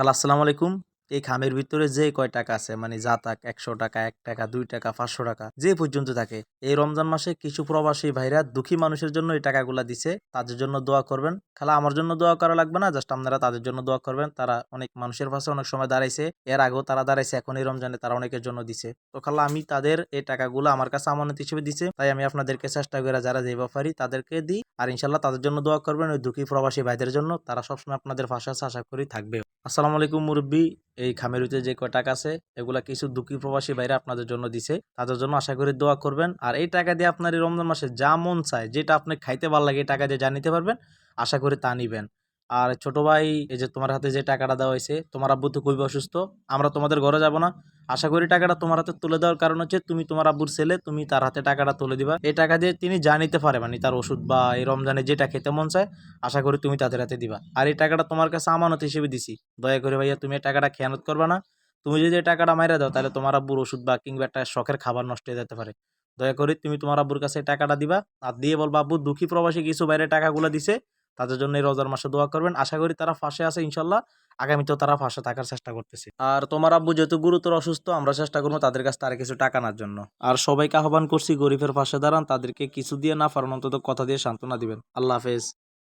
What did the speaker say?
খালা আসসালামু আলাইকুম। এই খামের ভিতরে যে কয় টাকা আছে মানে যা তাক একশো টাকা, এক টাকা, দুই টাকা, পাঁচশো টাকা, যে পর্যন্ত থাকে। এই রমজান মাসে কিছু প্রবাসী ভাইরা দুঃখী মানুষের জন্য এই টাকাগুলা দিছে, তাদের জন্য দোয়া করবেন। খালা, আমার জন্য দোয়া করা লাগবে না? জাস্ট আপনারা তাদের জন্য দোয়া করবেন। তারা অনেক মানুষের পাশে অনেক সময় দাঁড়াইছে। এর আগেও তারা দাঁড়াইছে, এখন এই রমজানে তারা অনেকের জন্য দিছে। তো খালা, আমি তাদের এই টাকাগুলো আমার কাছে আমানত হিসেবে দিছে, তাই আমি আপনাদেরকে চেষ্টা করে যারা যে পারি তাদেরকে দিই। আর ইনশাল্লাহ তাদের জন্য দোয়া করবেন। ওই দুঃখী প্রবাসী ভাইদের জন্য। তারা সবসময় আপনাদের পাশে আশা করি থাকবে আসসালামু আলাইকুম মুরব্বী, এই খামেরুতে যে কয় টাকা আছে, এগুলা কিছু দুঃখী প্রবাসী বাইরে আপনাদের জন্য দিছে। তাদের জন্য আশা করি দোয়া করবেন। আর এই টাকা দিয়ে আপনার এই রমজান মাসে যা মন চায়, যেটা আপনি খাইতে ভালো লাগে এই টাকা দিয়ে যা নিতে পারবেন, আশা করি তা নিবেন। আর ছোট ভাই, এই যে তোমার হাতে যে টাকাটা দেওয়া হয়েছে, তোমার আব্বু তো খুবই অসুস্থ, আমরা তোমাদের ঘরে যাব না। আশা করি টাকাটা তোমার হাতে তুলে দেওয়ার কারণ হচ্ছে, তুমি তোমার আব্বুর ছেলে, তুমি তার হাতে টাকাটা তুলে দিবা। এই টাকা দিয়ে তিনি যা নিতে পারে মানে তার ওষুধ বা এই রমজানে যেটা খেতে মন চায়, আশা করি তুমি তাদের হাতে দিবা। আর এই টাকাটা তোমার কাছে আমানত হিসেবে দিছি। দয়া করে ভাইয়া, তুমি এই টাকাটা খেয়ানত করবা না। তুমি যদি এই টাকাটা মাইরা দাও, তাহলে তোমার আব্বুর ওষুধ বা কিংবা একটা শখের খাবার নষ্ট হয়ে যেতে পারে। দয়া করে তুমি তোমার আব্বুর কাছে টাকাটা দিবা। আর দিয়ে বলবা, আব্বু, দুঃখী প্রবাসী কিছু বাইরে টাকাগুলো দিছে তাদের জন্য এই রোজার মাসে দোয়া করবেন। আশা করি তারা ফাঁসে আছে ইনশাল্লাহ। আগামীতেও তারা ফাঁসে থাকার চেষ্টা করতেছে। আর তোমার আব্বু যেহেতু গুরুতর অসুস্থ, আমরা চেষ্টা করব তাদের কাছে তারা কিছু টাকা আনার জন্য। আর সবাইকে আহ্বান করছি গরিবের পাশে দাঁড়ান, তাদেরকে কিছু দিয়ে না পারেন অন্তত কথা দিয়ে সান্ত্বনা দিবেন। আল্লাহ হাফেজ।